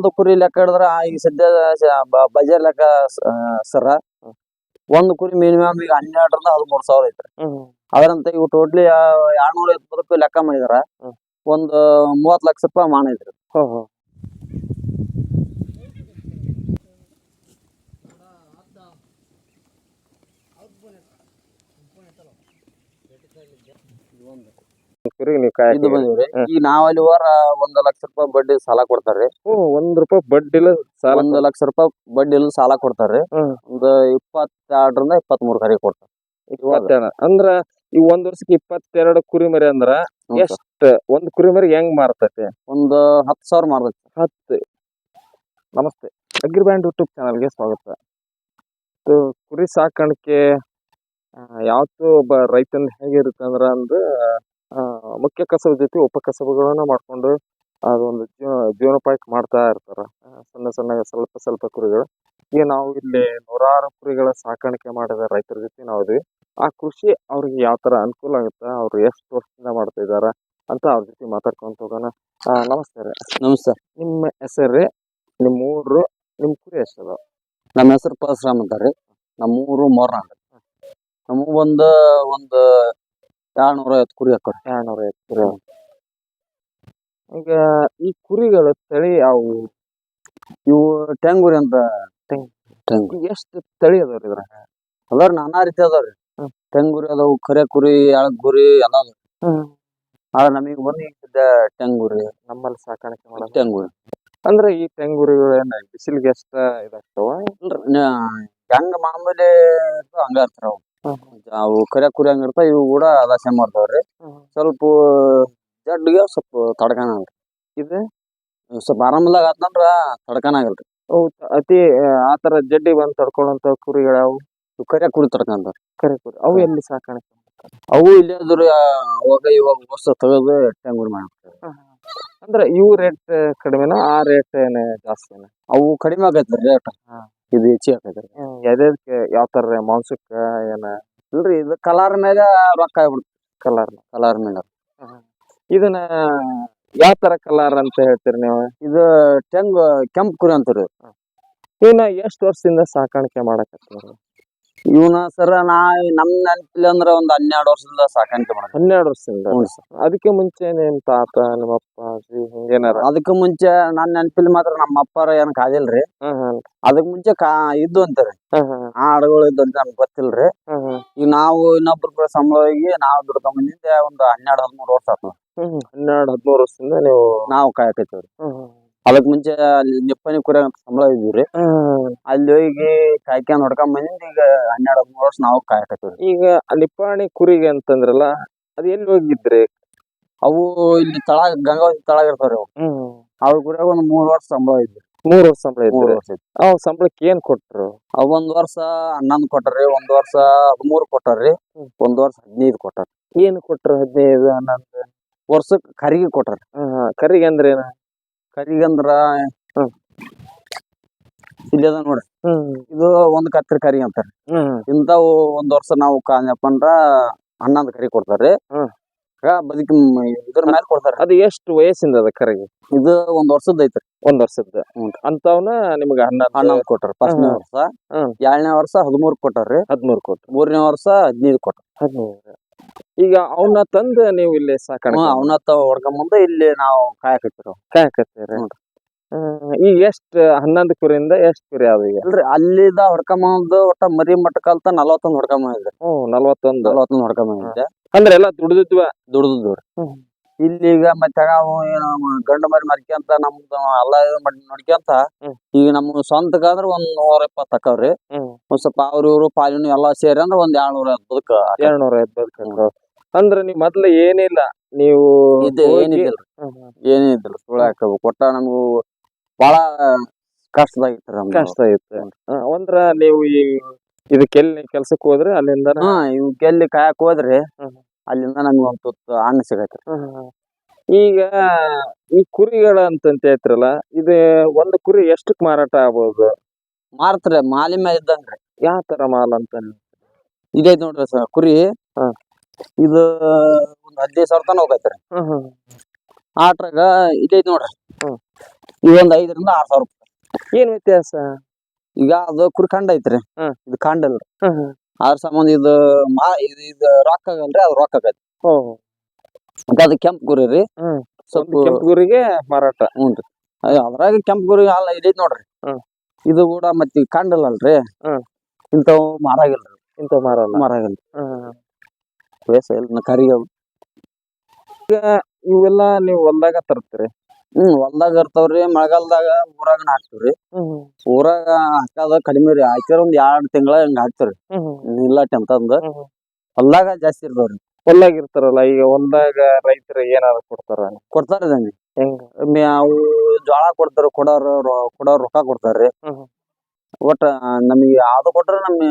ಒಂದು ಕುರಿ ಲೆಕ್ಕ ಹಿಡಿದ್ರ ಈಗ ಸದ್ಯ ಬಜಾರ್ ಲೆಕ್ಕ ಸರ. ಒಂದು ಕುರಿ ಮಿನಿಮಮ್ ಈಗ ಹನ್ನೆರಡರಿಂದ ಹದಿಮೂರು ಸಾವಿರ ಐತ್ರಿ. ಅದರಂತ ಇವು ಟೋಟ್ಲಿ ಎರಡ್ನೂರ ಐವತ್ತು ಲೆಕ್ಕ ಮಾಡಿದಾರ. ಒಂದು ಮೂವತ್ ಲಕ್ಷ ರೂಪಾಯಿ ಮಾನ ಐತ್ರಿ. ಹೋ ನೀವು ಕಾಯಕ್ಕೆ ಇದು ಬಂದಿವ್ರಿ. ಹ್ಮ್. ಈಗ ನಾವ್ ಅಲ್ಲಿ ಹೋರ ಒಂದ್ ಲಕ್ಷ ರೂಪಾಯಿ ಬಡ್ಡಿ ಸಾಲ ಕೊಡ್ತಾರ್ರಿ. ಓ ಒಂದ್ ರೂಪಾಯಿ ಬಡ್ಡಿ ಇಲ್ಲ ಸಾಲ ಒಂದ್ ಲಕ್ಷ ರೂಪಾಯಿ ಬಡ್ಡಿ ಇಲ್ಲ ಸಾಲ ಕೊಡ್ತಾರ್ರಿ. ಹ್ಮ್. ಒಂದು ಇಪ್ಪತ್ತೆರಡರಿಂದ ಇಪ್ಪತ್ತ್ ಮೂರು ಕರೆ ಕೊಡ್ತಾರೆ. ಇಪ್ಪತ್ತೆರಡು. ಅಂದ್ರ ಈ ಒಂದ್ ವರ್ಷಕ್ಕೆ ಇಪ್ಪತ್ತೆರಡು ಕುರಿ ಮರಿ ಅಂದ್ರ ಎಷ್ಟ. ಎಷ್ಟ್? ಒಂದ್ ಕುರಿ ಮರಿ ಹೆಂಗ್ ಮಾರ್ತೈತಿ? ಒಂದು ಹತ್ತು ಸಾವಿರ ಮಾರ್ತೈತಿ ಹತ್ತು. ನಮಸ್ತೆ. ಅಗ್ರಿ ಬ್ಯಾಂಡ್ ಯೂಟ್ಯೂಬ್ ಚಾನಲ್ಗೆ ಸ್ವಾಗತ. ಇದು ಕುರಿ ಸಾಕಾಣಿಕೆ ಯಾವತ್ತು ಒಬ್ಬ ರೈತನ ಹೇಗಿರುತ್ತೆ ಅಂದ್ರ ಅಂದ್ರ ಮುಖ್ಯ ಕಸಬು ಜೊತೆ ಉಪ ಕಸಬುಗಳನ್ನ ಮಾಡ್ಕೊಂಡು ಅದೊಂದು ಜೀವ ಜೀವನೋಪಾಯಕ್ಕೆ ಮಾಡ್ತಾ ಇರ್ತಾರ. ಸಣ್ಣ ಸಣ್ಣ ಸ್ವಲ್ಪ ಸ್ವಲ್ಪ ಕುರಿಗಳು. ಈಗ ನಾವು ಇಲ್ಲಿ ನೂರಾರು ಕುರಿಗಳ ಸಾಕಾಣಿಕೆ ಮಾಡಿದ ರೈತರ ಜೊತೆ ನಾವು ಇದೀವಿ. ಆ ಕೃಷಿ ಅವ್ರಿಗೆ ಯಾವ ತರ ಅನುಕೂಲ ಆಗುತ್ತೆ ಅವ್ರು ಎಷ್ಟು ವರ್ಷದಿಂದ ಮಾಡ್ತಾ ಇದಾರ ಅಂತ ಅವ್ರ ಜೊತೆ ಮಾತಾಡ್ಕೊಂತ ಹೋಗೋಣ. ನಮಸ್ಕಾರ ನಮಸ್ತೆ ರೀ. ನಮಸ್ತೆ. ನಿಮ್ಮ ಹೆಸರು ನಿಮ್ಮ ಊರು ನಿಮ್ಮ ಕುರಿ ಎಷ್ಟದ ನಮ್ಮ ಹೆಸರು ಪರಶುರಾಮ್ ರೀ. ನಮ್ಮ ಊರು ಮೋರ್ನಾಡ್ ಒಂದು ಒಂದು ಎರಡ್ನೂರ ಐವತ್ತು ಕುರಿ ಹಾಕೋ ಎರಡ್ನೂರ ಐವತ್ತು ಕುರಿ ಈಗ ಈ ಕುರಿಗಳ ತಳಿ ಯಾವುವು ಇವು ಟೆಂಗುರಿ ಅಂತ. ಟೆಂಗ್. ಟೆಂಗು ಎಷ್ಟು ತಳಿ ಅದಾವ್ರಿ ಇದ್ರ ಅದಾವ್ರಿ ನಾನಾ ರೀತಿ ಅದಾವ್ರಿ. ಟೆಂಗುರಿ ಅದಾವು ಕರೆ ಕುರಿ ಎಳಗ್ ಗುರಿ ಎಲ್ಲ ಅದಾವ್ರಿ ಆದ್ರೆ ನಮಗೆ ಬಂದು ಇದ್ದ ಟೆಂಗುರಿ ನಮ್ಮಲ್ಲಿ ಸಾಕಾಣಿಕೆ ಮಾಡೋದು. ಟೆಂಗುರಿ ಅಂದ್ರೆ ಈ ಟೆಂಗುರಿಗಳು ಏನ ಬಿಸಿಲಿಗೆ ಎಷ್ಟ ಇದಾಗ್ತಾವ? ಹೆಂಗ ಮಾಮೂಲಿ ಹಂಗ ಇರ್ತಾರ ಅವು ಅವು ಕರೆ ಕುರಿ ಹಂಗ ಇರ್ತಾವ ಇವು ಕೂಡ ಅದಾಸೆ ಮಾಡ್ತಾವ್ರಿ. ಸ್ವಲ್ಪ ಜಡ್ಗೆ ಸ್ವಲ್ಪ ತಡ್ಕಾನ ಇದು? ಸ್ವಲ್ಪ ಆರಾಮದಾಗ ಆತಂದ್ರ ತಡ್ಕಾನ ಆಗಲ್ರಿ. ಅವು ಅತಿ ಆ, ಆತರ ಜಡ್ಡಿ ಬಂದ್ ತಡ್ಕೊಳ್ಳೋಂತ ಕುರಿಗಳು ಕರೆ ಕುರಿ ತಡ್ಕಂತಾರ. ಕರೆ ಕುರಿ. ಅವು ಎಲ್ಲಿ ಸಾಕಾಣಿಕೆ ಅವು ಇಲ್ಲಿ ಅದ್ರ ಅವಾಗ ಇವಾಗ ಹೊಸ ತೆಗೆದು ಟೆಂಗೂರ್ ಮಾಡ್ತಾರೆ ಅಂದ್ರೆ ಇವು ರೇಟ್ ಕಡಿಮೆನಾ ಆ ರೇಟ್ ಏನ ಜಾಸ್ತಿನ? ಅವು ಕಡಿಮೆ ಆಗೈತ್ರಿ ರೇಟ್. ಇದು ಹೆಚ್ಚಿಗೆ ಆಗೈತ್ರಿ ಯಾವ್ದಕ್ಕೆ ಯಾವ ತರ ಮಾಂಸಕ್ಕ ಏನ? ಇಲ್ರಿ ಇದು ಕಲರ್ ಮ್ಯಾಗ ರೊಕ್ಕ ಆಗ್ಬಿಡ್ತು ಕಲರ್ ಕಲರ್ ಮೇಲೆ ಇದನ್ನ ಯಾವ ತರ ಕಲರ್ ಅಂತ ಹೇಳ್ತೀರಿ ನೀವು? ಇದು ಟೆಂಗ್ ಕೆಂಪು ಕುರಿ ಅಂತೀರಿ. ಇವನ್ನ ಎಷ್ಟು ವರ್ಷದಿಂದ ಸಾಕಾಣಿಕೆ ಮಾಡಕತ್ತೀರಿ? ಇವನ ಸರ ನಾ ನಮ್ ನೆನಪಿಲ್ಲ ಅಂದ್ರ ಒಂದ್ ಹನ್ನೆರಡು ವರ್ಷದಿಂದ ಸಾಕಾಣಿಕೆ ಮಾಡ್ತೀನಿ. ಹನ್ನೆರಡು ವರ್ಷದಿಂದ? ಹ್ಞೂ ಸರ್. ಅದಕ್ಕೆ ಮುಂಚೆ ನಿಮ್ ತಾತ ನಿಮ್ಮ ಅಪ್ಪ ಅಜ್ಜಿ ಹಿಂಗೇನಾರ? ಅದಕ್ಕ ಮುಂಚೆ ನನ್ ನೆನಪಿಲ್ಲ ಮಾತ್ರ ನಮ್ಮ ಅಪ್ಪಾರ ಏನ್ ಕಾದಿಲ್ರಿ. ಹ್ಮ್ ಹ್ಮ್ ಅದಕ್ ಮುಂಚೆ ಕಾ ಇದ್ದು ಅಂತಾರೆ ಹ್ಮ್ ಹ್ಮ್ ಆಡುಗಳು ಇದ್ದು ಅಂತ ನಮ್ಗೆ ಗೊತ್ತಿಲ್ರಿ. ಹ್ಮ್ ಹ್ಮ್ ಈಗ ನಾವು ಇನ್ನೊಬ್ರ ಕೂಡ ಸಂಬಳ ಹೋಗಿ ನಾವು ದುಡ್ಕೊಂಡ್ ಬಂದಿದ್ದೆ ಒಂದ್ ಹನ್ನೆರಡು ಹದಿಮೂರು ವರ್ಷ ಆತು ಹ್ಮ್ ಹ್ಮ್. ಹನ್ನೆರಡು ಹದಿಮೂರು ವರ್ಷದಿಂದ ನೀವು ನಾವು ಹ್ಮ್ ಹ್ಮ್. ಅದಕ್ ಮುಂಚೆ ಅಲ್ಲಿ ನಿಪ್ಪನಿ ಕುರಿ ಅಂತ ಸಂಬಳ ಇದ್ವಿ. ಅಲ್ಲಿ ಹೋಗಿ ಕಾಯ್ಕೊಂಡ್ ಹೊಡ್ಕೊಂಡ್ ಈಗ ಹನ್ನೆರಡು ಹದಿಮೂರು ವರ್ಷ ನಾವು ಕಾಯ್ಕತ್ತೀವಿ ಈಗ ನಿಪ್ಪಾಣಿ ಕುರಿಗೆ ಅಂತಂದ್ರಲ್ಲ ಅದ್ ಎಲ್ಲಿ ಹೋಗಿದ್ರಿ? ಅವು ಇಲ್ಲಿ ತಳಗ ಗಂಗಾವತಿ ತಳಗ ಇರ್ತಾರೆ ಅವು. ಅವ್ರ ಕುರಿಯಾಗ ಒಂದ್ ಮೂರ್ ವರ್ಷ ಸಂಬಳ ಇದ್ವಿ. ಮೂರ್ ವರ್ಷ ಸಂಬಳ ಮೂರ್ ಇದ್ರಿ ವರ್ಷ ಇತ್ತು ಅವ್ ಸಂಬಳಕ್ಕೆ ಏನ್ ಕೊಟ್ರು? ಅವ್ ಒಂದ್ ವರ್ಷ ಹನ್ನೊಂದ್ ಕೊಟ್ಟಾರ್ರಿ ಒಂದ್ ವರ್ಷ ಹದಿಮೂರ್ ಕೊಟ್ಟಾರ್ರಿ ಹ್ಮ್. ಒಂದ್ ವರ್ಷ ಹದಿನೈದು ಕೊಟ್ಟಾರ ಏನ್ ಕೊಟ್ರು ಹದಿನೈದು ಹನ್ನೊಂದು? ವರ್ಷಕ್ಕೆ ಕರಿಗೆ ಕೊಟ್ಟಾರ. ಕರಿಗೆ ಅಂದ್ರೆ ಏನ ಕರಿಗೆ ಇಲ್ಲದ ನೋಡ್ರಿ ಇದು ಒಂದ್ ಕತ್ರಿ ಕರಿ ಅಂತಾರ. ಇಂತಾವು ಒಂದ್ ವರ್ಷ ನಾವು ಕಾದ್ನಪ್ಪ ಅಂದ್ರ ಹನ್ನೊಂದು ಕರಿ ಕೊಡ್ತಾರ್ರಿ. ಬದುಕಿ ಇದ್ರ ಮೇಲೆ ಕೊಡ್ತಾರ ಅದು ಎಷ್ಟು ವಯಸ್ಸಿಂದ ಅದ ಕರಿಗೆ? ಇದು ಒಂದ್ ವರ್ಷದ ಐತ್ರಿ. ಒಂದ್ ವರ್ಷದ. ಅಂತವ್ನ ನಿಮ್ಗ ಹನ್ನೊಂದು ಹನ್ನೊಂದ್ ಕೊಟ್ಟಾರ ಫಸ್ಟ್ನೇ ವರ್ಷ. ಎರಡನೇ ವರ್ಷ ಹದಿಮೂರ್ ಕೊಟ್ಟಾರ್ರಿ. ಹದಿಮೂರು ಕೊಟ್ರು. ಮೂರನೇ ವರ್ಷ ಹದಿನೈದು ಕೊಟ್ಟ ಹದಿನೈದು. ಈಗ ಅವನ್ನ ತಂದ ನೀವು ಇಲ್ಲಿ ಸಾಕಾಣಿಕೆ ಅವನ ಹೊಡ್ಕೊಂಬಂದು ಇಲ್ಲಿ ನಾವು ಕಾಯಕತ್ತಿರೋ? ಕಾಯಕತ್ತೀರಿ. ಈಗ ಎಷ್ಟ್ ಹನ್ನೊಂದು ಕುರಿಯಿಂದ ಎಷ್ಟ್ ಕುರಿ ಅದ ಈಗ? ಅಲ್ರಿ ಅಲ್ಲಿದ ಹೊಡ್ಕೊಂಬಂದು ಒಟ್ಟ ಮರಿ ಮಟ್ಟ ಕಾಲ್ತ ನಲವತ್ತೊಂದ್ ಹೊಡ್ಕೊಂಬಂದ್ರಿ ಹ್ಮ್ ನಲ್ವತ್ತೊಂದ್. ನಲ್ವತ್ತೊಂದ್ ಹೊಡ್ಕೊಂಬಂದಿದ್ದೆ ಅಂದ್ರೆ ಎಲ್ಲ ದುಡ್ದಿದ್ವ? ದುಡ್ದು ಇಲ್ಲಿ ಈಗ ಮತ್ತೆ ಏನು ಗಂಡು ಮರಿ ಮರ್ಕ್ಯಂತ ನಮ್ದು ಎಲ್ಲ ಇದು ಮಾಡಿ ನೋಡ್ಕ್ಯಂತ ಈಗ ನಮ್ಮ ಸ್ವಂತಕ್ಕಾದ್ರ ಒಂದ್ ನೂರ ಇಪ್ಪತ್ತು ಅಕ್ಕವ್ರಿ. ಒಂದ್ ಸ್ವಲ್ಪ ಅವ್ರ ಇವ್ರು ಪಾಲಿನ ಎಲ್ಲಾ ಸೇರಿ ಅಂದ್ರೆ ಒಂದ್ ಏಳ್ನೂರ ಬದುಕ ಎರಡ್ನೂರ ಅಂದ್ರೆ ನೀವ್ ಮೊದ್ಲು ಏನಿಲ್ಲ ನೀವು ಇದು ಏನಿದ್ದಿಲ್ರಿ. ಏನಿದ್ದಿಲ್ಲ ಸುಳ್ಳು ಹಾಕಬೇಕು ಕೊಟ್ಟ ನಮಗೂ ಬಹಳ ಕಷ್ಟದಾಗಿತ್ತು ನಮ್ಗೆ ಕಷ್ಟ ಅಂದ್ರ ನೀವು ಈ ಇದಕ್ಕೆಲ್ಲಿ ಕೆಲ್ಸಕ್ಕೆ ಹೋದ್ರೆ ಅಲ್ಲಿಂದ ಹಾ ಇವಕ್ಕೆ ಎಲ್ಲಿ ಕಾಯಕ್ ಹೋದ್ರಿ. ಅಲ್ಲಿಂದ ನಮ್ಗೆ ಒಂದ್ ತುತ್ತು ಅನ್ನ ಸಿಗತ್ರಿ ಈಗ ಈ ಕುರಿಗಳ ಅಂತಂತ ಹೇಳ್ತಿರಲ್ಲ ಇದು ಒಂದು ಕುರಿ ಎಷ್ಟಕ್ ಮಾರಾಟ ಆಗ್ಬೋದು? ಮಾರ್ತ್ರಿ ಮಾಲಿ ಮೇಲೆ ಇದ್ದಂಗ್ರಿ. ಯಾವ ತರ ಮಾಲ್ ಅಂತ ಇದೈತ್ ನೋಡ್ರಿ ಸರ್ ಕುರಿ. ಹಾ. ಇದು ಒಂದ್ ಹದಿನೈದು ಸಾವಿರ ತನ ಹೋಗೈತ್ರಿ. ಆಟ್ರಾಗ ಇದೈತ್ ನೋಡ್ರಿ. ಹ್ಮ್. ಇವೊಂದ್ ಐದರಿಂದ ಆರ್ ಸಾವಿರ ರೂಪಾಯಿ. ಏನ್ ವ್ಯತ್ಯಾಸ? ಈಗ ಅದು ಕುರಿ ಕಂಡ ಐತ್ರಿ. ಹ್ಮ್. ಇದು ಕಂಡ ಅಲ್ರಿ. ಅದ್ರ ಸಂಬಂಧ ಇದು ಮಾ ಇದು ಇದು ರೊಕ್ಕ ಆಗಲ್ರಿ ಅದು ರೊಕ್ಕ ಆಗೈತಿ ಮತ್ತೆ ಅದು ಕೆಂಪ್ ಕುರಿ ರೀ. ಹ್ಮ್. ಸ್ವಲ್ಪ ಗುರಿಗೆ ಮಾರಾಟ. ಹ್ಞೂ ಅದ್ ಅದ್ರಾಗ ಕೆಂಪ್ ಗುರಿ ಅಲ್ಲ ಇದೈತಿ ನೋಡ್ರಿ. ಹ್ಮ್. ಇದು ಕೂಡ ಮತ್ತೆ ಕಂಡಲ್ಲಲ್ರಿ ಹ್ಮ್. ಇಂಥವು ಮಾರಾಗಿಲ್ರಿ ಇಂತ ಮಾರಲ್ಲ. ಮಾರಾಗಿಲ್ಲ ಹ್ಮ್. ಬೇಸ ಇಲ್ಲ ಕರಿಗವು ಇವೆಲ್ಲ ನೀವು ಹೊಲ್ದಾಗ ತರ್ತೀರಿ? ಹ್ಮ್ ಹೊಲ್ದಾಗ ಇರ್ತಾವ್ರಿ ಮಳೆಗಾಲದಾಗ ಊರಾಗನ ಹಾಕ್ತಿವ್ರಿ. ಊರಾಗ ಹಾಕೋದ ಕಡಿಮೆ ರೀ ಹಾಕ್ಯಾರ ಒಂದ್ ಎರಡ್ ತಿಂಗಳ ಹಂಗ ಹಾಕ್ತಿವ್ರಿ. ಇಲ್ಲ ಅಂತಂದ ಹ್ಮ್. ಹೊಲ್ದಾಗ ಜಾಸ್ತಿ ಇರ್ತಾವ್ರಿ. ಹೊಲ್ದಾಗ ಇರ್ತಾರಲ್ಲ ಈಗ ಹೊಲ್ದಾಗ ರೈತರು ಏನಾದ್ರು ಕೊಡ್ತಾರ? ಕೊಡ್ತಾರ ನಂಗೆ ಹೆಂಗ? ಅವು ಜ್ವಾಳ ಕೊಡ್ತಾರ ಕೊಡೋರು ರೊ- ಕೊಡೋರು ರೊಕ್ಕ ಕೊಡ್ತಾರ್ರಿ. ಹ್ಮ್. ಒಟ್ಟ ನಮಗೆ ಯಾವ್ದು ಕೊಟ್ರ ನಮ್ಗೆ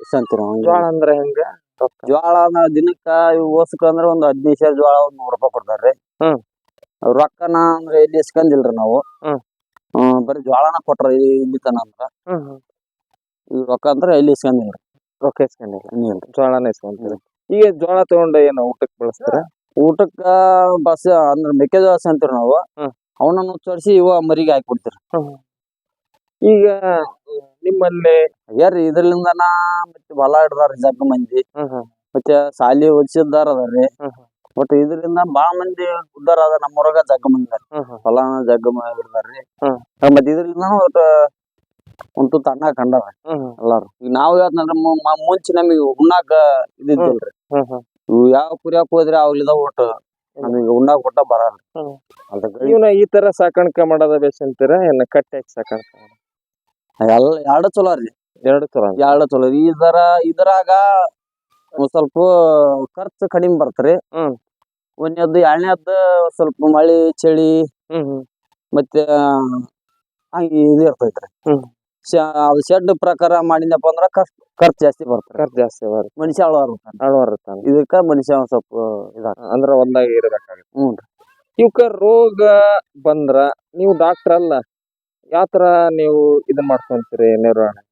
ಇಷ್ಟ ಅಂತೀರ ಜೋಳ ಅಂದ್ರೆ ಹೆಂಗ? ರೊಕ್ಕ? ಜ್ವಾಳ ದಿನಕ್ಕ ಓಸ್ಕ ಅಂದ್ರ ಒಂದ್ ಹದಿನೈದು ಸಾವಿರ ಜ್ವಾಳ ಒಂದ್ ನೂರ್ ರೂಪಾಯಿ ಕೊಡ್ತಾರ್ರಿ. ಹ್ಮ್. ರೊಕ್ಕನ ಅಂದ್ರೆ ಎಲ್ಲಿ ಇಸ್ಕಂದಿಲ್ರಿ ನಾವು? ಹ್ಮ್. ಹ್ಮ್ ಬರೀ ಜ್ವಾಳನ ಕೊಟ್ರ ಇಲ್ಲಿ ತನ ಅಂದ್ರ. ಹ್ಮ್ ಹ್ಮ್. ಈ ರೊಕ್ಕ ಅಂದ್ರ ಎಲ್ಲಿ ಇಸ್ಕಂದಿಲ್ರಿ? ರೊಕ್ಕ ಇಸ್ಕೊಂಡಿಲ್ಲ. ಏನಿಲ್ರಿ ಜೋಳನ ಇಸ್ಕೊಂತೀರಿ. ಈಗ ಜೋಳ ತಗೊಂಡ ಏನ ಊಟಕ್ಕೆ ಬಳಸ್ತಾರ? ಊಟಕ್ಕ ಬಸ್ ಅಂದ್ರ ಮೆಕ್ಕೆಜೋಳ ಅಂತೀವಿ ನಾವು ಹ್ಮ್. ಅವನ್ನ ನುಚ್ಚರಿಸಿ ಇವ ಮರಿಗೆ ಹಾಕ್ಬಿಡ್ತೀರಿ ಈಗ ನಿಮ್ಮಲ್ಲಿ ಯಾರ್ರಿ ಇದ್ರಲಿಂದನ ಮತ್ತೆ ಹೊಲ ಹಿಡ್ದಾರ ಜಗ್ ಮಂದಿ. ಮತ್ತೆ ಸಾಲಿ ಓದಿಸಿದ್ದಾರ ಅದಾರ್ರಿ ಹ್ಮ್ ಹ್ಮ್. ಬಟ್ ಇದರಿಂದ ಬಾಳ ಮಂದಿ ಉದ್ದಾರ ಅದ ನಮ್ಮೂರಾಗ ಜಗ್ ಮಂದಿ ಹೊಲ ಜಗ್ ಹ್ಮ್. ಹೊಲನ ಜಗ್ಗ ಮಂದಿ ಹಿಡ್ದಾರ್ರಿ ಹ್ಮ್. ಮತ್ತೆ ಇದರಿಂದ ಒಟ್ಟು ಒಂದು ತಣ್ಣ ಕಂಡಾರ. ಎಲ್ಲಾರು ಈಗ ನಾವು ಯಾವ್ದಂದ್ರ ಮುಂಚೆ ನಮಗೆ ಉಣ್ಣಾಕ ಇದಿದ್ದಿಲ್ರಿ ಹ್ಮ್. ಇವು ಯಾವ ಕುರಿಯಾಕ್ ಹೋದ್ರೆ ಅವ್ಲಿದ ಊಟ ನಮಗೆ ಉಣ್ಣಾಕ ಊಟ ಬರಲ್ಲ ಹ್ಮ್. ಅದಕ್ಕ ಈ ತರ ಸಾಕಾಣಿಕೆ ಮಾಡೋದ ಬೇಸ್ ಅಂತೀರಾ ಏನ ಕಟ್ಟಿ ಹಾಕಿ ಸಾಕಾಣಿಕೆ ಮಾಡೋದ? ಎಲ್ಲ ಎರಡು ಚಲೋ ರೀ ಎರಡು ಚಲೋ ಎರಡು ಚಲೋ ಈ ಇದರ ಇದ್ರಾಗ ಒಂದ್ ಸ್ವಲ್ಪ ಖರ್ಚು ಕಡಿಮೆ ಬರ್ತ್ರಿ ಹ್ಮ್. ಒಂದನೇದ್ದು ಎರಡನೇದ್ದು ಸ್ವಲ್ಪ ಮಳಿ ಚಳಿ ಹ್ಮ್ ಹ್ಮ್. ಮತ್ತೆ ಹಂಗೆ ಇದು ಇರ್ತೈತ್ರಿ ಹ್ಮ್. ಅದು ಶೆಡ್ ಪ್ರಕಾರ ಮಾಡಿದಪ್ಪ ಅಂದ್ರ ಖರ್ಚು ಖರ್ಚು ಜಾಸ್ತಿ ಬರ್ತದೆ. ಖರ್ಚು ಜಾಸ್ತಿ ಬರುತ್ತೆ ಮನುಷ್ಯ ಅಳವಾರ ಅಳವರ್ ಇರ್ತಾನೆ ಇದಕ್ಕ ಮನುಷ್ಯ ಒಂದ್ ಸ್ವಲ್ಪ ಇದಾಗ ಅಂದ್ರ ಒಂದಾಗಿ ಇರಬೇಕಾಗುತ್ತೆ. ಹ್ಞೂ ಇವಕ್ಕ ರೋಗ ಬಂದ್ರ ನೀವು ಡಾಕ್ಟರ್ ಅಲ್ಲ ಯಾವ ತರ ನೀವು ಇದ್ ಮಾಡ್ಕೊಂತೀರಿ ನಿರ್ವಹಣೆ?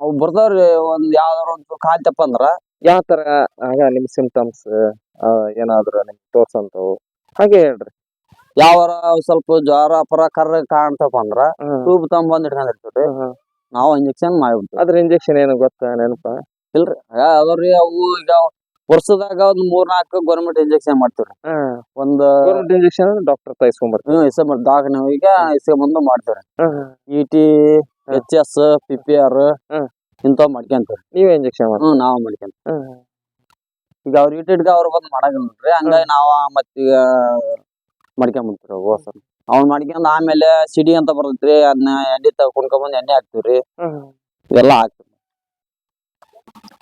ಅವು ಬರ್ತಾವ್ರಿ ಒಂದ್ ಯಾವ್ದಾರ ಒಂದು ಕಾಂತಪ್ಪ ಅಂದ್ರ. ಯಾವ ತರ ಆಗ ನಿಮ್ ಸಿಂಪ್ಟಮ್ಸ್ ಏನಾದ್ರು ನಿಮ್ಗೆ ತೋರ್ಸಂತವು. ಹಾಗೆ ಹೇಳ್ರಿ. ಯಾವಾರ ಸ್ವಲ್ಪ ಜ್ವರ ಪರ ಕರ್ರ ಕಾಣ್ತಪ್ಪ ಅಂದ್ರ ಟೂಬ್ ತಗೊಂಡ್ ಇಟ್ಕೊಂಡಿರ್ತೀವ್ರಿ ನಾವು ಇಂಜೆಕ್ಷನ್ ಮಾಡ್ಬಿಡ್ತೀವಿ. ಅದ್ರ ಇಂಜೆಕ್ಷನ್ ಏನು ಗೊತ್ತಾ ನೆನಪ? ಅದ್ರಿ ಅವು ಈಗ ವರ್ಷದಾಗ ಒಂದ್ ಮೂರ್ ನಾಲ್ಕು ಗೌರ್ಮೆಂಟ್ ಇಂಜೆಕ್ಷನ್ ಮಾಡ್ತೀವ್ರಿ ಒಂದ್ ಗೌರ್ಮೆಂಟ್ ಇಂಜೆಕ್ಷನ್ ಡಾಕ್ಟರ್ ತೈಸ್ಕೊಂಬರ್ತೀವಿ ಹ್ಮ್ ಇಸ ದವಾಖಾನೆಗೆ ಇಸ ಬಂದು ಮಾಡ್ತೇವ್ರಿ. E T H S P P R. ಇಂಥವ್ ಮಾಡ್ಕೊಂತೀವಿ ನೀವೇ ಇಂಜೆಕ್ಷನ್ ಹ್ಮ್ ನಾವ್ ಮಾಡ್ಕೊಂತೀವಿ ಈಗ ಅವ್ರ ಇಟ್ಟಿಟ್ಗ ಬಂದು ಬಂದ್ ನೋಡ್ರಿ ಹಂಗಾಗಿ ನಾವ ಮತ್ತೀಗ ಮಾಡ್ಕೊಂಬಿಡ್ತೀವಿ ಹೋಸ ಅವ್ನ್ ಮಾಡ್ಕೊಂಡ್ ಆಮೇಲೆ ಸಿಡಿ ಅಂತ ಬರ್ತೈತ್ರಿ ಅದನ್ನ ಎಣ್ಣೆ ತಗೊಂಡ್ಕೊಂಬಂದ್ ಎಣ್ಣೆ ಹಾಕ್ತಿವ್ರಿ. ಇವೆಲ್ಲ ಹಾಕ್ತಿವಿ.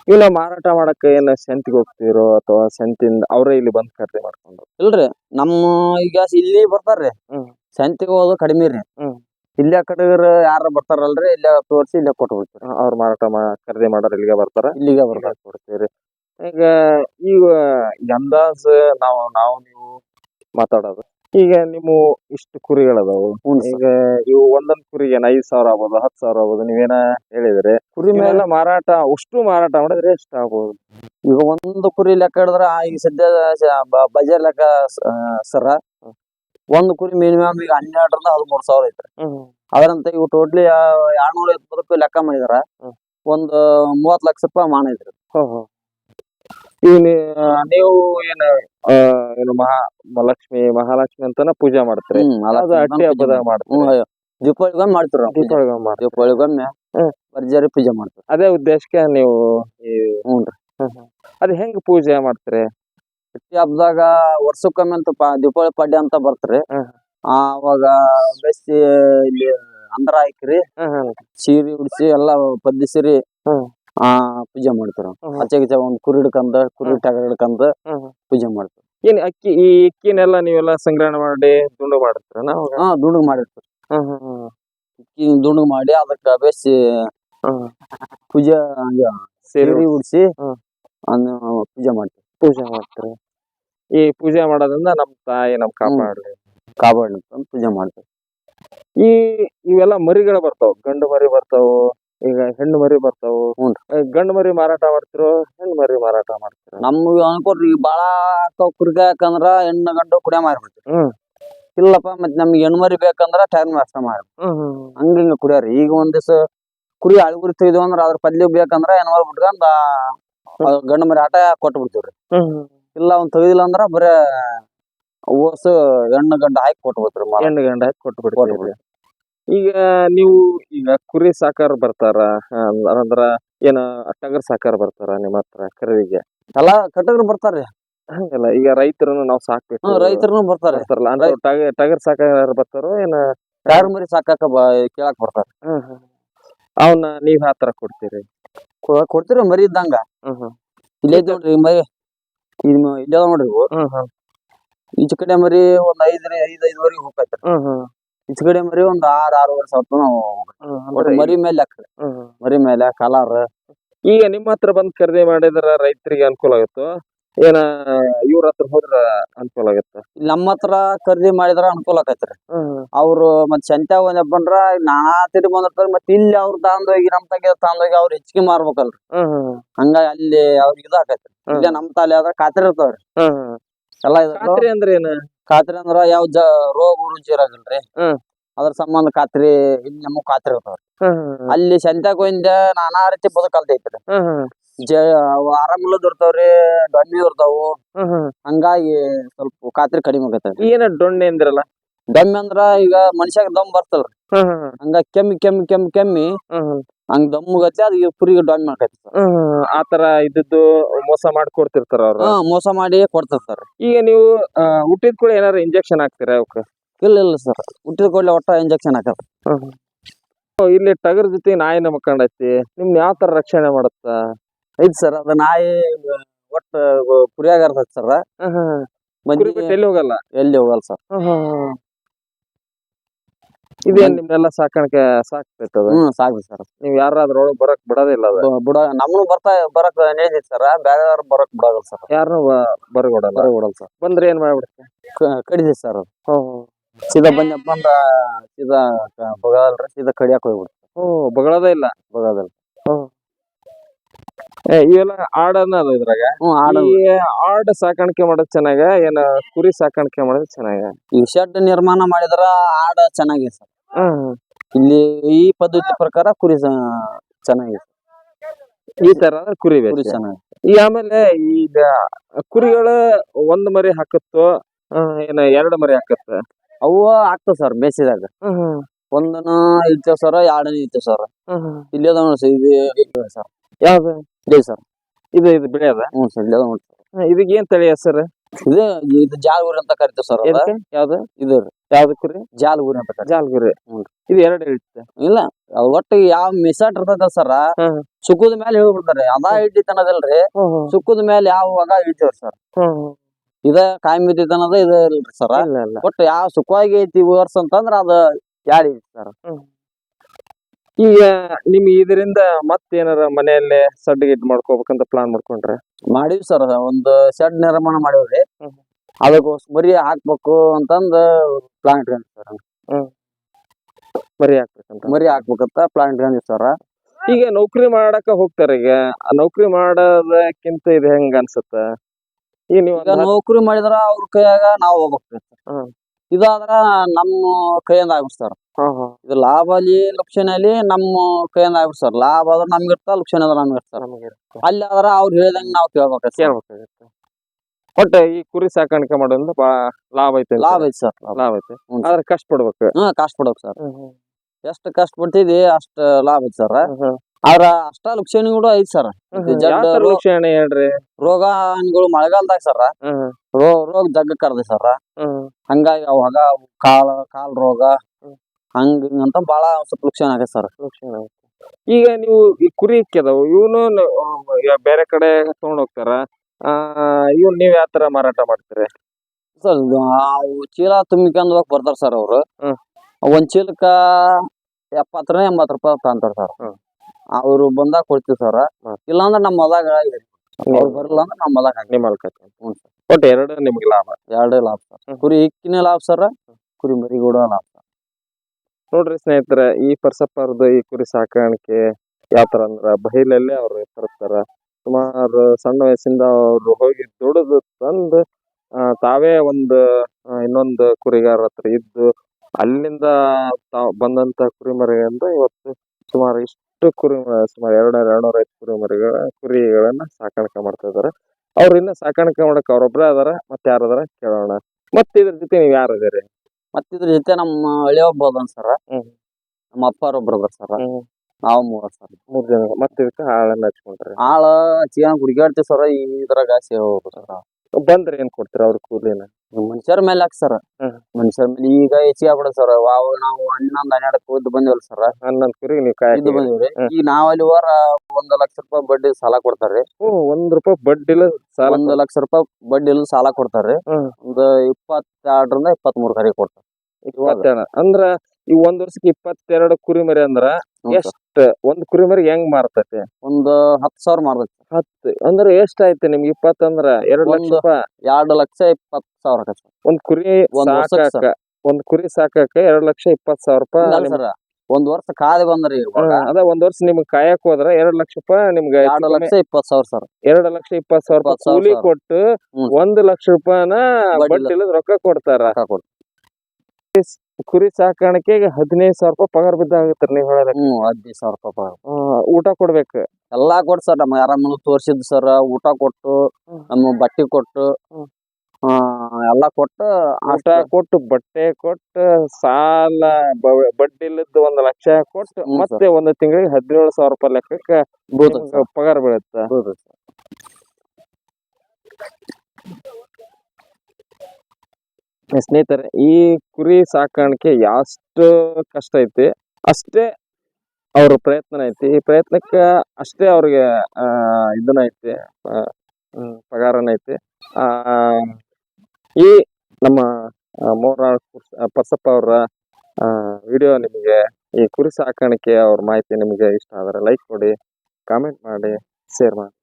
ಇವನ್ನ ಮಾರಾಟ ಮಾಡಕ್ ಏನ್ ಸಂತಿಗೆ ಹೋಗ್ತಿರೋ ಅಥವಾ ಸಂತಿಂದ ಅವರೇ ಇಲ್ಲಿ ಬಂದ್ ಖರೀದಿ ಮಾಡ್ಕೊಂಡು ಇಲ್ರಿ ನಮ್ಮ ಈಗ ಇಲ್ಲಿ ಬರ್ತಾರ್ರಿ. ಸಂತಿಗೆ ಹೋಗೋದು ಕಡಿಮೆ ರೀ. ಇಲ್ಲೇ ಕಡೆಗರ ಯಾರ ಬರ್ತಾರಲ್ರಿ ಇಲ್ಲೇ ತೋರಿಸಿ ಇಲ್ಲೇ ಕೊಟ್ಟು ಬಿಡ್ತೀರಿ ಅವ್ರ ಮಾರಾಟ ಮಾ ಖರೀದಿ ಮಾಡೋರು ಇಲ್ಲಿಗೆ ಬರ್ತಾರ? ಇಲ್ಲಿಗೆ ಬರ್ತಾರ. ಕೊಡ್ತೀರಿ ಈಗ ಈಗ ಅಂದಾಜ್ ನಾವು ನಾವು ನೀವು ಮಾತಾಡೋದು. ಈಗ ನಿಮ್ಮ ಇಷ್ಟು ಕುರಿಗಳದಾವು. ಹ್ಞೂ ಸರ್. ಈಗ ಇವು ಒಂದೊಂದ್ ಕುರಿಗೆ ಏನ್ ಐದ್ ಸಾವಿರ ಆಗ್ಬೋದು ಹತ್ತು ಸಾವಿರ ಆಗ್ಬೋದು ನೀವೇನ ಹೇಳಿದ್ರೆ ಕುರಿ ಮೇಲೆ ಇವೆಲ್ಲ ಮಾರಾಟ ಅಷ್ಟು ಮಾರಾಟ ಮಾಡಿದ್ರೆ ಎಷ್ಟು ಆಗ್ಬೋದು? ಈಗ ಒಂದು ಕುರಿ ಲೆಕ್ಕ ಹಿಡಿದ್ರ ಈಗ ಸದ್ಯ ಸ- ಬ- ಬಜಾರ್ ಲೆಕ್ಕ ಸ- ಸರ ಒಂದು ಕುರಿ ಮಿನಿಮಮ್ ಈಗ ಹನ್ನೆರಡರಿಂದ ಹದಿಮೂರು ಸಾವಿರ ಐತ್ರಿ. ಅದರಂತೆ ಇವು ಟೋಟ್ಲಿ ಎರಡ್ನೂರ ಇಪ್ಪತ್ತು ರೂಪಾಯಿ ಲೆಕ್ಕ ಮಾಡಿದಾರ. ಹ್ಮ್. ಒಂದು ಮೂವತ್ ಲಕ್ಷ ರೂಪಾಯಿ ಮಾನ ಐತ್ರಿ. ಇವ್ ನೀವು ಏನ ಆ, ಏನು ಮಹಾ ಲಕ್ಷ್ಮಿ ಮಹಾಲಕ್ಷ್ಮಿ ಅಂತಾನ ಪೂಜೆ ಮಾಡ್ತೀರಿ ಹ್ಮ್, ಅದು ಅಟ್ಟಿ ಹಬ್ಬದ ಮಾಡ್ತಾರೆ ಹಬ್ಬದಾಗ ಮಾಡ್ತೀವಿ. ಮಾಡ್ತೀರಿ ಹ್ಮ್, ಅಯ್ಯೋ. ದೀಪಾವಳಿಗೊಮ್ಮೆ ಮಾಡ್ತೀವಿ ನಾವು ಪೂಜೆ. ದೀಪಾವಳಿಗೆ ಮಾಡ್ತೀರಿ ದೀಪಾವಳಿಗೊಮ್ಮೆ ಹ್ಮ್. ಭರ್ಜರಿ ಪೂಜೆ ಮಾಡ್ತೀವಿ ಅದೇ ಉದ್ದೇಶಕ್ಕೆ ನೀವು ಈ ಅದ್ ಹೆಂಗ್ ಪೂಜೆ ಮಾಡ್ತೀರಿ ಅಟ್ಟಿ ಹಬ್ಬದಾಗ ವರ್ಷಕ್ಕೊಮ್ಮೆ ಅಂತ ಪಾ ದೀಪಾವಳಿ ಪಾಡ್ಯ ಅಂತ ಬರ್ತ್ರಿ ಹ್ಮ್. ಅವಾಗ ಬೆಸ್ತಿ ಇಲ್ಲಿ ಅಂದ್ರ ಹಾಕ್ರಿ ಹ್ಮ್ ಹ್ಮ್ ಸೀರೆ ಉಡ್ಸಿ ಎಲ್ಲಾ ಪದ್ದಿಸಿರಿ ಹ್ಮ್. ಆ ಪೂಜೆ ಮಾಡ್ತಾರ. ಆಚೆ ಈಚೆ ಒಂದ್ ಕುರಿ ಹಿಡ್ಕಂದ ಕುರಿ ಟಗ ಹಿಡ್ಕಂದ ಪೂಜೆ ಮಾಡ್ತಾರ. ಏನ್ ಅಕ್ಕಿ ಈ ಅಕ್ಕಿನೆಲ್ಲ ನೀವೆಲ್ಲ ಸಂಗ್ರಹಣೆ ಮಾಡಿ ದುಂಡು ಮಾಡಿರ್ತೀರ ಹಾ ದುಂಡು ಮಾಡಿರ್ತಾರ ಅಕ್ಕಿ ದುಂಡು ಮಾಡಿ ಅದಕ್ಕ ಬೇಸಿ. ಪೂಜೆ ಸೇರಿ ಉಡ್ಸಿ. ಪೂಜೆ ಮಾಡ್ತೀವಿ. ಪೂಜೆ ಮಾಡ್ತಾರ? ಈ ಪೂಜೆ ಮಾಡೋದ್ರಿಂದ ನಮ್ ತಾಯಿ ನಮ್ ಕಾಪಾಡ್ಲಿ. ಕಾಪಾಡ್ಲಿ ಅಂತ ಪೂಜೆ ಮಾಡ್ತಾರೆ ಈ ಇವೆಲ್ಲ ಮರಿಗಳು ಬರ್ತಾವ ಗಂಡು ಮರಿ ಬರ್ತಾವು ಈಗ ಹೆಣ್ಣು ಮರಿ ಬರ್ತಾವು. ಹುನ್ರಿ. ಗಂಡು ಮರಿ ಮಾರಾಟ ಮಾಡ್ತಿರೋ ಹೆಣ್ಣು ಮರಿ ಮಾರಾಟ ಮಾಡ್ತಿರೋ? ನಮ್ಗೆ ಅನ್ಕೋರಿ ಬಾಳ ಆಕಾವ್ ಕುರಿಗ ಯಾಕಂದ್ರ ಹೆಣ್ಣು ಗಂಡು ಕುಡಿಯ ಮಾರ್ಬಿಡ್ತೀವಿ ಹ್ಮ್. ಇಲ್ಲಪ್ಪ ಮತ್ ನಮ್ಗೆ ಹೆಣ್ಮರಿ ಬೇಕಂದ್ರ ಟೈಮ್ ವ್ಯವಸ್ಥೆ ಮಾಡಿ ಹಂಗ ಹಿಂಗ ಕುಡಿಯಾರ. ಈಗ ಒಂದ್ ದಿವಸ ಕುರಿ ಅಳಗುರಿ ತೆಗೆದು ಅಂದ್ರ ಅದ್ರ ಪಲ್ಯ ಬೇಕಂದ್ರ ಹೆಣ್ಮರಿ ಬಿಟ್ಕೊಂಡ್ ಆ ಗಂಡ ಮರಿ ಆಟ ಕೊಟ್ಟು ಬಿಡ್ತೀವ್ರಿ ಇಲ್ಲ ಅವ್ನ್ ತೆಗ್ದಿಲ್ಲ ಅಂದ್ರ ಬರೇ ಓಸು ಹೆಣ್ಣು ಗಂಡ ಹಾಕಿ ಕೊಟ್ಟು ಬಿಡ್ತೀರಿ ಮಾರ. ಹೆಣ್ಣು ಗಂಡ ಹಾಕಿ ಕೊಟ್ಟು ಕೊಟ್ಟು ಬಿಡ್ತೀರಿ ಈಗ ನೀವು ಈಗ ಕುರಿ ಸಾಕಾರ ಬರ್ತಾರ ಅಂದ್ರ ಏನ ಟಗರ್ ಸಾಕಾರ ಬರ್ತಾರ ನಿಮ್ಮ ಹತ್ರ ಖರೀದಿಗೆ ಎಲ್ಲಾ ಕಟಗರು ಬರ್ತಾರ್ರಿ. ಹಂಗಲ್ಲ ಈಗ ರೈತರನ್ನು ನಾವು ಸಾಕ್ಬೇಕು. ಹ್ಮ್ ರೈತರು ಬರ್ತಾರೆ. ಬರ್ತಾರಲ್ಲ ಅಂತ ಟಗ- ಟಗರ್ ಸಾಕಾರ ಬರ್ತಾರೋ ಏನ? ಯಾರು ಮರಿ ಸಾಕಾಕ ಬ ಕೇಳಾಕ್ ಬರ್ತಾರ. ಅವನ್ನ ನೀವ್ ಯಾವ ತರ ಕೊಡ್ತೀರಿ? ಕೊ- ಕೊಡ್ತೀರಿ ಮರಿ ಇದ್ದಂಗ. ಹ್ಮ್ ಹ್ಮ್ ಇಲ್ಲೇ ಐತಿ ನೋಡ್ರಿ ಈ ಮರಿ. ಇದು ಮ- ಇಲ್ಲೇ ಅದಾವ್ ನೋಡ್ರಿ ಇವು. ಹ್ಮ್ ಹ್ಮ್ ಈಚೆ ಕಡೆ ಮರಿ ಒಂದ್ ಐದ್ ಐದ್ ಐದುವರೆಗೆ ಹೋಗೈತ್ರಿ ಹ್ಮ್ ಹ್ಮ್ ಈಚೆ ಕಡೆ ಮರಿ ಒಂದ್ ಆರ್ ಆರೂವರೆ ಸಾವಿರ ನಾವು ಒಟ್ಟು ಮರಿ ಮೇಲೆ ಹ್ಮ್. ಮರಿ ಮೇಲೆ ಕಲರ್ ಈಗ ನಿಮ್ಮ ಹತ್ರ ಬಂದ್ ಖರೀದಿ ಮಾಡಿದ್ರ ರೈತರಿಗೆ ಅನುಕೂಲ ಆಗುತ್ತೋ? ಏನ ಇವ್ರ ಹತ್ರ ಹೋದ್ರ ಅನುಕೂಲ ಆಗತ್ತ? ನಮ್ಮ ಹತ್ರ ಖರೀದಿ ಮಾಡಿದ್ರ ಅನುಕೂಲ ಆಕೈತ್ರಿ. ಅವ್ರು ಮತ್ ಸಂತ್ಯಾಗ ಒಂದ್ ಬಂದ್ರ ನಾನಾ ತಿರಿ ಬಂದಿರ್ತಾರ ಮತ್ ಇಲ್ಲಿ ಅವ್ರ ತಾಂದೋಗಿ ನಮ್ ತಗ ತಾಂದೋಗಿ ಅವ್ರ ಹೆಚ್ಚಿಗೆ ಮಾರ್ಬೇಕಲ್ರಿ. ಹಂಗಾಗಿ ಅಲ್ಲಿ ಅವ್ರಿಗೆ ಇದಾಕೈತ್ರಿ. ಇಲ್ಲೇ ನಮ್ ತಾಲಿ ಆದ್ರ ಖಾತ್ರಿ ಇರ್ತಾವ್ರಿ. ಎಲ್ಲಾ ಅಂದ್ರೆ ಏನ ಖಾತ್ರಿ ಅಂದ್ರ ಯಾವ ಜ ರೋಗ ರುಚಿ ಇರಂಗಿಲ್ರಿ. ಹ್ಮ್. ಅದ್ರ ಸಂಬಂಧ ಖಾತ್ರಿ ಇಲ್ಲಿ ನಮಗ್ ಖಾತ್ರಿ ಇರ್ತಾವ್ರಿ. ಅಲ್ಲಿ ಸಂತ್ಯಾಗ ಹೋಯಿಂದ ನಾನಾ ರೀತಿ ಬದುಕಲ್ತೈತ್ರಿ ಜ ಆರಾಮಿಲ್ಲದ್ ಇರ್ತಾವ್ರಿ ದೊಣ್ಣೆ ಇರ್ತಾವು. ಹಂಗಾಗಿ ಸ್ವಲ್ಪ ಖಾತ್ರಿ ಕಡಿಮೆ ಆಗೈತ್ರಿ ಏನ ಡೊಣ್ಣೆ ಅಂದ್ರಲ್ಲ? ದಮ್ಮಿ ಅಂದ್ರ ಈಗ ಮನುಷ್ಯಾಗ ದಮ್ ಬರ್ತಲ್ರಿ. ಹಂಗ ಕೆಮ್ಮಿ ಕೆಮ್ಮಿ ಕೆಮ್ಮಿ ಕೆಮ್ಮಿ. ಹಂಗ ದಮ್ಮಗತ್ತೆ ಅದು ಕುರಿಗೆ ಡೊಮ್ಮಿ ಮಾಡ್ಕೈತಿ. ಆತರ ಇದ್ದದ್ದು ಮೋಸ ಮಾಡ್ಕೊಡ್ತಿರ್ತಾರ ಅವ್ರ? ಹಾ ಮೋಸ ಮಾಡಿ ಕೊಡ್ತಿರ್ತಾರ ಸರ್. ಈಗ ನೀವು ಹುಟ್ಟಿದ ಕೂಡ ಏನಾರ ಇಂಜೆಕ್ಷನ್ ಹಾಕ್ತೀರಾ ಅವಕ್ಕೆ? ಇಲ್ಲ ಇಲ್ಲ ಸರ್. ಹುಟ್ಟಿದ ಕೂಡಲೇ ಒಟ್ಟ ಇಂಜೆಕ್ಷನ್ ಹಾಕ ಇಲ್ಲಿ ಟಗರ್ ಜೊತೆ ನಾಯಿ ನಮ್ಕೊಂಡೈತಿ ನಿಮ್ನ ಯಾವ ತರ ರಕ್ಷಣೆ ಮಾಡುತ್ತ? ಐತ್ ಸರ್ ಅದ ನಾಯಿ ಒಟ್ಟ ಕುರಿಯಾಗ ಇರ್ತೈತಿ ಸರ್. ಎಲ್ಲಿ ಹೋಗಲ್ಲ? ಎಲ್ಲಿ ಹೋಗಲ್ಲ ಸರ್. ಇದೇನ್ ನಿಮ್ನೆಲ್ಲ ಸಾಕಾಣಿಕೆ ಸಾಕ್ತೈತೆ ಅದು ಹ್ಮ್ ಸಾಕು ಸರ್. ನೀವ್ ಯಾರ ಅದ್ರೊಳಗ್ ಬರಕ್ ಬಿಡೋದಿಲ್ಲ ಅದು? ಬುಡ ನಮ್ನು ಬರ್ತಾ ಬರಕ್ ನೇಜೈತಿ ಸರ್ ಬೇರೆ ಬರಕ್ ಬಿಡಲ್ಲ ಸರ್. ಯಾರನ್ನು ಬರಗೊಡಲ್ಲ? ಬರಕ್ ಬಿಡಲ್ಲ ಸರ್. ಬಂದ್ರೆ ಏನ್ ಮಾಡ್ಬಿಡ್ತೀವಿ ಕಡಿದೆ ಸರ್ ಅದು. ಸೀದಾ ಬಂದಪ್ಪ ಅಂದ್ರ ಸೀದಾ ಬಗಲ್ರಿ ಸೀದಾ ಕಡಿಯಾಕ ಹೋಗ್ಬಿಡ್ತೀವಿ. ಓ ಬಗಳದೇ ಇಲ್ಲ? ಬಗಲ್ ಏ, ಇವೆಲ್ಲ ಆಡನ ಅದ ಇದ್ರಾಗ? ಹ್ಮ್ ಆಡ ಈ ಆಡ್ ಸಾಕಾಣಿಕೆ ಮಾಡೋದ್ ಚೆನ್ನಾಗ ಏನ ಕುರಿ ಸಾಕಾಣಿಕೆ ಮಾಡೋದ್ ಚೆನ್ನಾಗ? ಈ ಶೆಡ್ ನಿರ್ಮಾಣ ಮಾಡಿದ್ರ ಆಡ ಚೆನ್ನಾಗಿದೆ ಸರ್. ಹ್ಮ್ ಇಲ್ಲಿ ಈ ಪದ್ಧತಿ ಪ್ರಕಾರ ಕುರಿ ಸ- ಚೆನ್ನಾಗಿದೆ ಈ ತರ ಕುರಿ ಕುರಿ ಬೇಕು ಚೆನ್ನಾಗಿ. ಈ ಆಮೇಲೆ ಈ ಕುರಿಗಳ ಒಂದ್ ಮರಿ ಹಾಕತ್ತೋ ಆ, ಏನ ಎರಡು ಮರಿ ಹಾಕತ್ತ? ಅವು ಆಗ್ತಾವ ಸರ್ ಬೇಸಿದಾಗ. ಒಂದನ ಇರ್ತೇವ್ ಸರ್ ಎರಡನೇ ಇರ್ತೇವ್ ಸರ್. ಇಲ್ಲಿ ಅದಾವ ನೋಡಿ ಸರ್ ಇದು ಸರ್. ಯಾವ್ದು? ಇದೆ ಸರ್. ಇದು ಇದು ಬಿಳಿ ಅದ. ಹ್ಞೂ ಸರ್. ಇದಕ್ಕೆ ಏನ್ ತಳಿ ಹೆಸರು ಇದು ಇದು ಜಾಲಗುರಿ ಅಂತ ಕರಿತೀವಿ ಸರ್ ಯಾವ್ದು? ಇದು ರೀ, ಜಾಲ್ಗುರಿ ಅಂತ ಕರಿತೇವ್. ಜಾಲ್ಗುರಿ. ಇದು ಎರಡು ಇರುತ್ತೆ. ಇಲ್ಲ ಒಟ್ಟು ಯಾವ ಮಿಸಾಟ್ ಇರ್ತದ ಸರ್. ಸುಕ್ಕದ ಮೇಲೆ ಹೇಳ್ಬಿಡ್ತಾರೆ ಅದ ಹಿಡಿತ ಅನ್ನೋದಿಲ್ರಿ ಸುಕ್ಕದ ಮೇಲೆ ಯಾವ ಆಗ ಹಿಡಿತೇವ್ರಿ ಸರ್. ಇದ ಕಾಯಿ ಅನ್ನೋದ ಇದು ಇಲ್ರಿ ಸರ್. ಒಟ್ಟು ಯಾವ ಸುಖವಾಗಿ ಐತಿ ವರ್ಷ ಅಂತಂದ್ರ ಅದ ಯಾರಿ ಸರ್. ಈಗ ನಿಮ್ ಇದರಿಂದ ಮತ್ತೇನಾರ ಮನೆಯಲ್ಲೇ ಸಡ್ ಗಿಡ್ ಮಾಡ್ಕೋಬೇಕಂತ ಪ್ಲಾನ್ ಮಾಡ್ಕೊಂಡ್ರೆ? ಮಾಡಿವಿ ಸರ್ ಒಂದು ಶೆಡ್ ನಿರ್ಮಾಣ ಮಾಡಿವ್ರಿ ಹ್ಮ್. ಅದಕ್ಕೆ ಮರಿ ಹಾಕ್ಬೇಕು ಅಂತಂದ ಪ್ಲಾನ್ ಇಟ್ಕೊಂಡ್ ಸರ್ ಮರಿ ಹಾಕ್ಬೇಕಂತ? ಮರಿ ಹಾಕ್ಬೇಕಂತ ಪ್ಲಾನ್ ಇಟ್ಕೊಂಡಿ ಸರ್. ಈಗ ನೌಕರಿ ಮಾಡಾಕ ಹೋಗ್ತಾರ ಈಗ. ಆ ನೌಕರಿ ಮಾಡೋದಕ್ಕಿಂತ ಇದು ಹೆಂಗ ಅನ್ಸುತ್ತ? ಈಗ ನೀವು ಈಗ ನೌಕರಿ ಮಾಡಿದ್ರ ಅವ್ರ ಕೈಯಾಗ ನಾವು ಹೋಗ್ಬೇಕು ಹ್ಮ್. ಇದಾದ್ರ ನಮ್ಮ ಕೈಯಿಂದ ಆಗ್ಬಿಡ್ ಸರ್. ಇದು ಲಾಭ ಅಲ್ಲಿ ಲಕ್ಷಣ ಅಲ್ಲಿ ನಮ್ಮ ಕೈಯಿಂದ ಆಗ್ಬಿಡ್ ಸರ್. ಲಾಭ ಆದ್ರೆ ನಮ್ಗೆ ಇರ್ತ ಲಕ್ಷಣ ಆದ್ರೆ ನಮ್ಗೆ ಇರ್ತಾರ ಅಲ್ಲಿ ಆದ್ರ ಅವ್ರು ಹೇಳ್ದಂಗೆ ನಾವು ಕೇಳ್ಬೇಕು ಸರ್. ಕೇಳ್ಬೇಕಾಗತ್ತೆ. ಒಟ್ಟ ಈ ಕುರಿ ಸಾಕಾಣಿಕೆ ಮಾಡೋದ್ರಿಂದ ಲಾಭ ಐತೆ ಲಾಭ ಐತಿ ಸರ್. ಲಾಭ ಐತೆ. ಆದ್ರೆ ಕಷ್ಟ ಪಡ್ಬೇಕು. ಹಾ ಕಷ್ಟ ಪಡ್ಬೇಕು ಸರ್. ಎಷ್ಟು ಕಷ್ಟ ಪಡ್ತಿದಿ ಅಷ್ಟ ಲಾಭ ಐತಿ ಸರ್. ಆದ್ರ ಅಷ್ಟ ಲಕ್ಷಣ ಕೂಡ ಐತಿ ಸರ್ ಜಡ್ ಲಕ್ಷಣ ಹೇಳ್ರಿ? ರೋಗ ಹನಿಗಳು ಮಳೆಗಾಲದಾಗ ಸರ್ ರೋ ರೋಗ ಜಗ್ಗ ಕರ್ದಿ ಸರ್ ಹಂಗಾಗಿ ಅವಾಗ ಕಾಲ ಕಾಲ್ ರೋಗ. ಹಂಗ ಅಂತ ಬಾಳ ಸ್ವಲ್ಪ ಲಕ್ಷಣ ಆಗೈತೆ ಸರ್ ಈಗ ನೀವು ಈ ಕುರಿ ಕೆದವು ಇವನು ಬೇರೆ ಕಡೆ ತಗೊಂಡ್ ಹೋಗ್ತಾರ. ಆ ಇವ್ನ ನೀವ್ ಯಾವ ತರ ಮಾರಾಟ ಮಾಡ್ತೀರಿ? ಸರ್ ಚೀಲ ತುಂಬಿಕೊಂಡ್ ಹೋಗ್ ಬರ್ತಾರ ಸರ್ ಅವ್ರು. ಒಂದ್ ಚೀಲಕ್ಕ ಎಪ್ಪತ್ತರ ಎಂಬತ್ ರೂಪಾಯಿ ತಗೊಂತಾರ ಸರ್. ಅವ್ರು ಬಂದಾಗ ಕೊಡ್ತೀವಿ ಸರ್. ಇಲ್ಲಾಂದ್ರೆ ನಮ್ಮ ಅವ್ರು ಬರಲ್ಲ ಅಂದ್ರೆ ನಮ್ಮ ಹೊದಾಗ ಹಾಕಿ ನಿಮ್ಮ ಹ್ಞೂ ಸರ್. ಒಟ್ಟು ಎರಡು ನಿಮ್ಗೆ ಲಾಭ? ಎರಡೇ ಲಾಭ ಸರ್. ಕುರಿ ಇಕ್ಕಿನೇ ಲಾಭ ಸರ್. ಕುರಿ ಮರಿ ಕೂಡ ಲಾಭ ಸರ್. ನೋಡ್ರಿ ಸ್ನೇಹಿತರೆ ಈ ಪರ್ಸಪ್ಪರ್ದು ಈ ಕುರಿ ಸಾಕಾಣಿಕೆ ಯಾವ ತರ ಅಂದ್ರ ಬೈಲಲ್ಲೇ ಅವ್ರು ತರ್ತಾರ ಸುಮಾರು ಸಣ್ಣ ವಯಸ್ಸಿಂದ ಅವ್ರು ಹೋಗಿ ದುಡಿದು ತಂದು ತಾವೇ ಒಂದು ಇನ್ನೊಂದು ಕುರಿಗಾರ ಹತ್ರ ಇದ್ದು ಅಲ್ಲಿಂದ ತಾವ್ ಬಂದಂತ ಕುರಿಮರಿಗಳಿಂದ ಇವತ್ತು ಸುಮಾರು ಇಷ್ಟು ಕುರಿ ಸುಮಾರು ಎರಡು ಎರಡ್ನೂರ ಐದು ಕುರಿಮರಿಗಳ ಕುರಿಗಳನ್ನ ಸಾಕಾಣಿಕೆ ಮಾಡ್ತಾ ಇದಾರೆ. ಅವ್ರು ಇನ್ನ ಸಾಕಾಣಿಕೆ ಮಾಡಕ್ ಅವ್ರೊಬ್ರೇ ಅದಾರ ಮತ್ತೆ ಯಾರು ಅದಾರ ಕೇಳೋಣ. ಮತ್ತೆ ಇದ್ರ ಜೊತೆ ನೀವ್ ಯಾರು ಅದೇರಿ ಮತ್ತಿದ್ರ ಇದ್ರ ಜೊತೆ ನಮ್ಮ ಹಳಿ ಒಬ್ಬ ಅದಾನ ಸರ್. ಹ್ಮ್. ನಮ್ಮ ಅಪ್ಪಾರ ಒಬ್ರು ಅದಾರ ಸರ್. ಹ್ಮ್. ನಾವು ಮೂರ ಸರ್. ಮೂರ್ ಜನ. ಮತ್ತೆ ಇದಕ್ಕೆ ಹಾಳನ್ನ ಹಚ್ಕೊಂಡ್ರಿ. ಆಳ ಹಚ್ಕೊಂಡ್ ಹುಡುಗಾಡ್ತೀವಿ ಸರ್ ಇದ್ರಾಗ ಸೇವ್ ಸರ್ ಬಂದ್ರೆ ಏನ್ ಕೊಡ್ತೀರ? ಅವ್ರ ಕೂಲಿನ? ಮನುಷ್ಯರ ಮೇಲೆ ಹಾಕ್ ಸರ್ ಹ್ಮ್. ಮನುಷ್ಯರ ಮೇಲೆ ಈಗ ಹೆಚ್ಚಿಗೆ ಆಗ್ಬಿಡ ಸರ್. ಅವಾಗ ನಾವು ಹನ್ನೊಂದ್ ಹನ್ನೆರಡಕ್ಕೆ ಹೋದ್ ಬಂದಿವಲ್ಲ ಸರ್. ಹನ್ನೊಂದ್ ಕುರಿ ನೀವು ಇದು ಕಾಯ್ದು ಬಂದಿವ್ರಿ ಹ್ಮ್. ಈಗ ನಾವ್ ಅಲ್ಲಿ ವಾರ ಒಂದ್ ಲಕ್ಷ ರೂಪಾಯಿ ಬಡ್ಡಿ ಸಾಲ ಕೊಡ್ತಾರ್ರಿ ಒಂದ್ ರೂಪಾಯಿ ಬಡ್ಡಿ ಸಾಲ ಒಂದ್ ಲಕ್ಷ ರೂಪಾಯಿ ಬಡ್ಡಿ ಇಲ್ಲ ಸಾಲ ಕೊಡ್ತಾರ್ರಿ ಹ್ಮ್. ಒಂದು ಇಪ್ಪತ್ತೆರಡರಿಂದ ಇಪ್ಪತ್ತ್ ಮೂರ್ ಕರೆ ಕೊಡ್ತಾರ. ಇಪ್ಪತ್ತೆರಡು. ಅಂದ್ರ ಈ ಒಂದ್ ವರ್ಷಕ್ಕೆ ಇಪ್ಪತ್ತೆರಡು ಕುರಿ ಮರಿ ಅಂದ್ರ ಎಷ್ಟ್? ಒಂದ್ ಕುರಿ ಮರಿ ಹೆಂಗ್ ಮಾರ್ತೈತಿ? ಒಂದ್ ಹತ್ತು ಸಾವಿರ ಮಾರ್ತೈತಿ ಹತ್ತು ಅಂದ್ರೆ ಎಷ್ಟ್ ಆಯ್ತು ನಿಮ್ಗೆ ಇಪ್ಪತ್ತಂದ್ರ? ಎರಡ್ ಲಕ್ಷ ಒಂದು ರೂಪಾಯಿ. ಎರಡು ಲಕ್ಷ ಇಪ್ಪತ್ ಸಾವಿರ ಒಂದ್ ಕುರಿ ಒಂದ್ ಸಾಕಾಕ ಒಂದ್ ಕುರಿ ಸಾಕಾಕ ಎರಡ್ ಲಕ್ಷ ಇಪ್ಪತ್ ಸಾವಿರ ರೂಪಾಯಿ ಹಿಂಗಲ್ಲ ನಿಮ್ಗ್- ಸರ್ ಒಂದ್ ವರ್ಷ ಕಾಯ್ ಬಂದ್ರಿ ಇವಾಗ. ಹಾ, ಅದ ಒಂದ್ ವರ್ಷ ನಿಮ್ಗ್ ಕಾಯಕ್ ಹೋದ್ರ ಎರಡ್ ಲಕ್ಷ ರೂಪಾಯಿ ನಿಮ್ಗೆ ಎರಡ್ ಲಕ್ಷ ಇಪ್ಪತ್ ಸಾವಿರ ಸರ್. ಎರಡ್ ಲಕ್ಷ ಇಪ್ಪತ್ ಸಾವಿರ ರೂಪಾಯಿ ಇಪ್ಪತ್ತ್ ಸಾವಿರ ಕೂಲಿ. ಕೊಟ್ಟು ಹ್ಮ್. ಒಂದ್ ಲಕ್ಷ ರೂಪಾಯಿನ ಬಡ್ಡಿ ಬಡ್ಡಿ ಇಲ್ಲದ ರೊಕ್ಕ ಕೊಡ್ತಾರ. ರೊಕ್ಕ ಕುರಿ ಸಾಕಾಣಿಕೆಗೆ ಹದಿನೈದು ಸಾವಿರ ರೂಪಾಯಿ ಪಗಾರ ಬಿದ್ದಾಗತ್ರಿ ನೀವ್ ಹೇಳೋದ ಹ್ಮ್ ಹದಿನೈದು ಸಾವಿರ ರೂಪಾಯಿ ಊಟ ಕೊಡ್ಬೇಕು. ಎಲ್ಲಾ ಕೊಟ್ಟು ಸರ್ ನಮ್ಗೆ ಆರಾಮನು ತೋರ್ಸಿದ್ ಸರ್. ಊಟ ಕೊಟ್ಟು. ನಮ್ಮ ಬಟ್ಟೆ ಕೊಟ್ಟು ಎಲ್ಲಾ ಕೊಟ್ಟು ಆಟ ಕೊಟ್ಟು ಬಟ್ಟೆ ಕೊಟ್ಟು ಸಾಲ ಬಡ್ಡಿ ಇಲ್ಲದ ಒಂದ್ ಲಕ್ಷ ಕೊಟ್ಟು ಮತ್ತೆ ಒಂದು ತಿಂಗಳಿಗೆ ಹದಿನೇಳು ಸಾವಿರ ರೂಪಾಯಿ ಲೆಕ್ಕಕ್ಕೆ ಪಗಾರ ಬೀಳುತ್ತ? ಸ್ನೇಹಿತರೆ ಈ ಕುರಿ ಸಾಕಾಣಿಕೆ ಎಷ್ಟು ಕಷ್ಟ ಐತಿ? ಅಷ್ಟೇ ಅವ್ರ ಪ್ರಯತ್ನ ಐತಿ. ಈ ಪ್ರಯತ್ನಕ್ಕೆ ಅಷ್ಟೇ ಅವ್ರಿಗೆ ಇದನ್ನ ಐತಿ ಪಗಾರನ ಐತಿ. ಈ ನಮ್ಮ ಮೋರಾಳ್ ಪಸಪ್ಪ ಅವರ ವಿಡಿಯೋ ನಿಮಗೆ, ಈ ಕುರಿ ಸಾಕಾಣಿಕೆ ಅವ್ರ ಮಾಹಿತಿ ನಿಮಗೆ ಇಷ್ಟ ಆದ್ರೆ ಲೈಕ್ ಕೊಡಿ ಕಾಮೆಂಟ್ ಮಾಡಿ ಶೇರ್ ಮಾಡಿ.